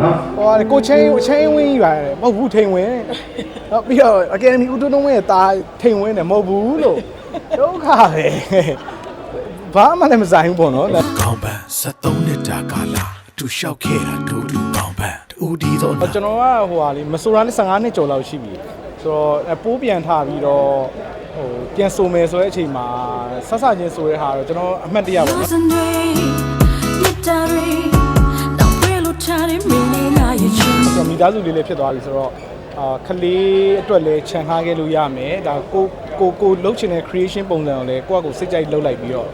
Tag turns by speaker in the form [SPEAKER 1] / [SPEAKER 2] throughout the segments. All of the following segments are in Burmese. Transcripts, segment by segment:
[SPEAKER 1] နော်
[SPEAKER 2] ဟိုကကိုချင်းချင်းဝင်းကြီးပါတယ်မဟုတ်ဘူးထိန်ဝင်းတော့ပြီးတော့အကယ်ဒမီဦးတွန်းတွန်းဝင်းရဲ့တာထိန်ဝင်းတယ်မဟုတ်ဘူးလို့ဒုက္ခပဲဘာမှလည်းမဆိုင်ဘူးပေါ့နော်
[SPEAKER 3] ကောင်းပန်း73နှစ်တာကာလအတူလျှောက်ခဲ့တာတို့လူကောင်းပန်းတူဒီတော့နာ
[SPEAKER 2] ကျွန်တော်ကဟိုဟာလေမဆိုရာနဲ့15နှစ်ကျော်လောက်ရှိပြီဆိုတော့အပိုးပြန်ထပြီးတော့ဟိုပြန်ဆိုမယ်ဆိုတဲ့အချိန်မှာဆက်ဆချင်းဆိုတဲ့ဟာတော့ကျွန်တော်အမှတ်တရပါတော့
[SPEAKER 4] we're looking meaning I you
[SPEAKER 2] ကျွန်တော်မိသားစုလေးလည်းဖြစ်သွားပြီဆိုတော့အာခလေးအတွက်လည်းခြံထားခဲ့လို့ရမယ်ဒါကိုကိုကိုလှုပ်ချင်တဲ့ creation ပုံစံကိုလည်းကိုယ့်အကိုစိတ်ကြိုက်လှုပ်လိုက်ပြီးတော့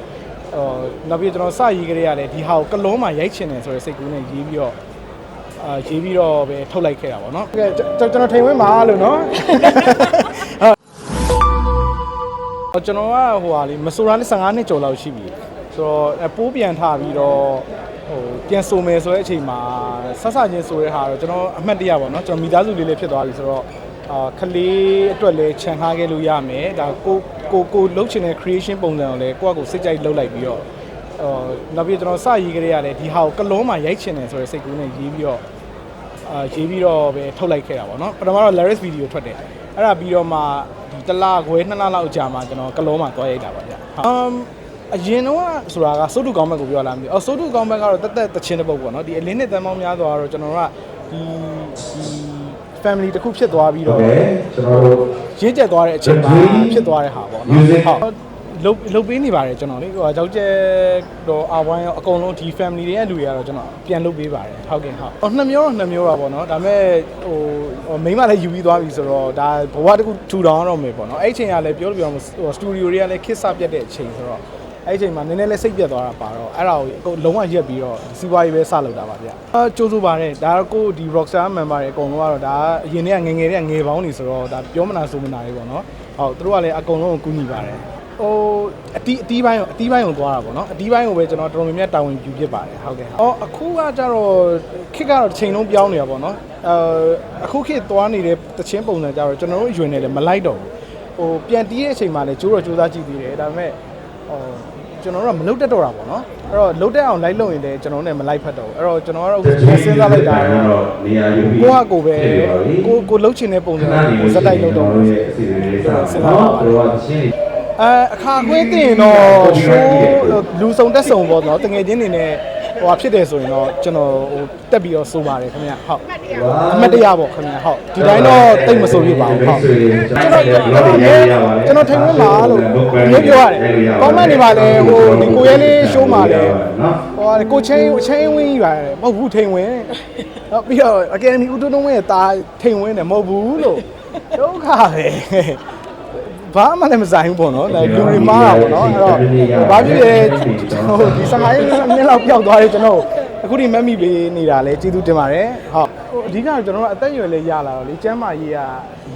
[SPEAKER 2] အော်နောက်ပြီးကျွန်တော်စရေးကြရတဲ့ဒီဟာကိုကလုံးမှာရိုက်ချင်တယ်ဆိုတဲ့စိတ်ကူးနဲ့ရေးပြီးတော့အာရေးပြီးတော့ပဲထုတ်လိုက်ခဲ့တာပေါ့နော်ကဲကျွန်တော်ထိန်ဝင်းပါလို့နော်ဟုတ်ကျွန်တော်ကဟိုဟာလေမဆိုရာနဲ့15နှစ်ကျော်လောက်ရှိပြီ ဆိုတော့အပိုးပြန်ထပြီးတော့ဟိုပြန်ဆိုမယ်ဆိုတဲ့အချိန်မှာဆက်ဆချင်းဆိုတဲ့ဟာတော့ကျွန်တော်အမှတ်တရပါတော့ကျွန်တော်မိသားစုလေးလည်းဖြစ်သွားပြီဆိုတော့အာခလေးအတွက်လည်းခြံထားခဲ့လို့ရမယ်ဒါကိုကိုကိုလှုပ်ချင်တဲ့ creation ပုံစံကိုလည်းကိုယ့်အကိုစိတ်ကြိုက်လှုပ်လိုက်ပြီးတော့အော်နောက်ပြီးကျွန်တော်စရေးကြရတဲ့ဒီဟာကိုကလုံးမှာရိုက်ချင်တယ်ဆိုတဲ့စိတ်ကူးနဲ့ရေးပြီးတော့အာရေးပြီးတော့ပဲထုတ်လိုက်ခဲ့တာပေါ့နော်ပထမတော့ Laris video ထွက်တယ်အဲ့ဒါပြီးတော့မှဒီတစ်လခွဲနှစ်လလောက်ကြာမှကျွန်တော်ကလုံးမှာသွားရိုက်တာပါဗျအမ် အရင်တော့ဆိုတာကစိုးတုကောင်းဘက်ကိုပြောလာမသိဘူးအော်စိုးတုကောင်းဘက်ကတော့တက်တက်တချင်းတစ်ပုတ်ပေါ့နော်ဒီအလင်းနှစ်တန်းပေါင်းများစွာတော့ကျွန်တော်တို့ကဒီဒီ family တစ်ခုဖြစ်သွားပြီးတော့
[SPEAKER 1] ကျွန်တော်တို့
[SPEAKER 2] ရင်းကျက်သွားတဲ့အချိန်မှာဖြစ်သွားတဲ့ဟာပေါ့နော်ဟုတ်လုတ်လုတ်ပေးနေပါတယ်ကျွန်တော်လေဟိုရောက်ကျက်တော့အဝိုင်းရောအကုန်လုံးဒီ family တွေရဲ့လူတွေကတော့ကျွန်တော်ပြန်လုတ်ပေးပါတယ်ဟုတ်ကဲ့ဟုတ်အော်နှစ်မျိုးတော့နှစ်မျိုးပါပေါ့နော်ဒါပေမဲ့ဟိုမိမလည်းယူပြီးသွားပြီဆိုတော့ဒါဘဝတစ်ခုထူထောင်ရတော့မယ်ပေါ့နော်အဲ့အချိန်ကလည်းပြောလို့ပြောမှာဟို studio တွေကလည်းခစ်စပြတ်တဲ့အချိန်ဆိုတော့ အဲ့အချိန်မှာနည်းနည်းလေးစိတ်ပြတ်သွားတာပါတော့အဲ့ဒါကိုအကုန်လုံးဝရက်ပြီးတော့စီးပွားရေးပဲစလုပ်တာပါဗျအာကြိုးစိုးပါတယ်ဒါတော့ကိုဒီ Rockstar member တွေအကုန်လုံးကတော့ဒါအရင်တည်းကငယ်ငယ်တည်းကငယ်ပေါင်းနေဆိုတော့ဒါပြောမနာဆိုမနာလေးပေါ့နော်ဟုတ်သူတို့ကလည်းအကုန်လုံးကိုကူညီပါတယ်ဟိုအတီးအတီးပိုင်းကိုအတီးပိုင်းကိုသွားတာပေါ့နော်အတီးပိုင်းကိုပဲကျွန်တော်တော်တော်များများတာဝန်ယူဖြစ်ပါတယ်ဟုတ်ကဲ့အော်အခုကကြတော့ခစ်ကတော့တစ်ချိန်လုံးပြောင်းနေတာပေါ့နော်အဲအခုခေတ်သွားနေတဲ့တချင်းပုံစံကြတော့ကျွန်တော်တို့ယွင်နေတယ်မလိုက်တော့ဘူးဟိုပြန်တီးတဲ့အချိန်မှာလည်းကြိုးတော့ကြိုးစားကြည့်သေးတယ်ဒါပေမဲ့ ဟိုကျွန်တော်တို့ကမလုတ်တက်တော့တာပေါ့နော်အဲ့တော့လုတ်တက်အောင်လိုက်လုံရင်လည်းကျွန်တော်တို့နဲ့မလိုက်ဖက်တော့ဘူးအဲ့တော့ကျွန်တော်ကတော့အခုစဉ်းစားလိုက်တာတော့
[SPEAKER 1] နေရာယူပြီး
[SPEAKER 2] ကိုကကိုပဲကိုကိုလုတ်ချင်တဲ့ပုံစံကိုဇက်တိုက်လုတ်တော့ဘူး
[SPEAKER 1] ရဲ့အစီအစဉ်လေးစတော့တို့ကရှင်း
[SPEAKER 2] အဲအခါခွေးတင်တော့ရှိုးလူစုံတက်စုံပေါ့နော်တငယ်ချင်းတွေနဲ့ ဟိုဟာဖြစ်တယ်ဆိုရင်တော့ကျွန်တော်ဟိုတက်ပြီးတော့စိုးပါတယ်ခင်ဗျဟုတ်အမတ်တရားပေါ့ခင်ဗျဟုတ်ဒီတိုင်းတော့တိတ်မစိုးပြပါဘူးဟုတ်
[SPEAKER 1] ကျွန်တော်ကျွန်တော်ကျွန်တော်
[SPEAKER 2] ကျွန်တော်ထိုင်ဝင်လာလို့မျိုးပြောရတယ်။ကောမန့်နေပါလေဟိုဒီကိုရဲလေးရှိုးမှာလေ
[SPEAKER 1] နော်
[SPEAKER 2] ဟိုကိုချင်းချင်းဝင်းကြီးပါတယ်မဟုတ်ဘူးထိန်ဝင်း။တော့ပြီးတော့အကယ်ဒမီဦးတွန်းတွန်းဝင်းရဲ့တာထိန်ဝင်းတယ်မဟုတ်ဘူးလို့ဒုက္ခပဲ။ ဘာမှလည်းမဆိုင်ဘူးပေါ့နော်။ဒါလူတွေမားတာပေါ့နော်။အဲ့တော့ဘာဖြစ်လဲဟိုဒီစမိုင်းမြက်လောက်ပျောက်သွားတယ်ကျွန်တော်အခုဒီမက်မိပေးနေတာလဲကျေးဇူးတင်ပါတယ်။ဟုတ်ဟိုအဓိကကျွန်တော်တို့အသက်အရွယ်လေးရလာတော့လေကျမ်းမာရေးက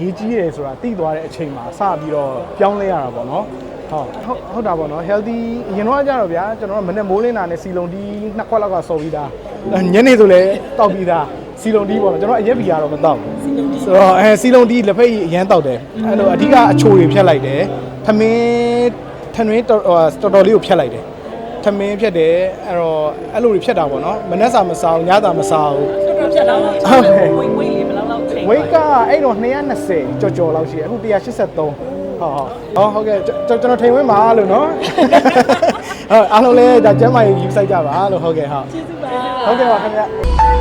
[SPEAKER 2] ရေးကြီးတယ်ဆိုတာသိသွားတဲ့အချိန်မှာစပြီးတော့ပြောင်းလဲရတာပေါ့နော်။ဟုတ်ဟုတ်ဟုတ်တာပေါ့နော် healthy အရင်တော့ကြတော့ဗျာကျွန်တော်တို့မနေ့မိုးလင်းတာနဲ့စီလုံးတီးနှစ်ခွက်လောက်ကစော်ပြီးသားညနေဆိုလဲတောက်ပြီးသား စီလုံးတီးပေါ့နော်ကျွန်တော်အရက်ဘီကတော့မတောက်ဘူးဆိုတော့အဲစီလုံးတီးလက်ဖက်ရည်အရန်တောက်တယ်အဲ့လိုအဓိကအချိုတွေဖြတ်လိုက်တယ်သမင်းထမင်းတော်တော်တော်လေးကိုဖြတ်လိုက်တယ်ထမင်းဖြတ်တယ်အဲ့တော့အဲ့လိုတွေဖြတ်တာပေါ့နော်မနေ့စာမစားဘူးညစာမစားဘူး
[SPEAKER 5] တော့ဖြတ်တော့
[SPEAKER 2] ဟုတ်ကဲ့
[SPEAKER 5] ဝိတ်ဝိတ်လေးဘယ်လောက်လောက်ချိန်
[SPEAKER 2] ဝိတ်ကအဲ့တော့220ကြော်ကြော်လောက်ရှိတယ်အခု183ဟုတ်ဟုတ်ဟောဟုတ်ကဲ့ကျွန်တော်ထိန်ဝင်းပါလို့နော်ဟုတ်အားလုံးလည်းဒါကျမ်းမာရေးယူဆိုင်ကြပါလို့ဟုတ်ကဲ့ဟုတ်
[SPEAKER 5] ကျေးဇူးပါ
[SPEAKER 2] ဟုတ်ကဲ့ပါခင်ဗျ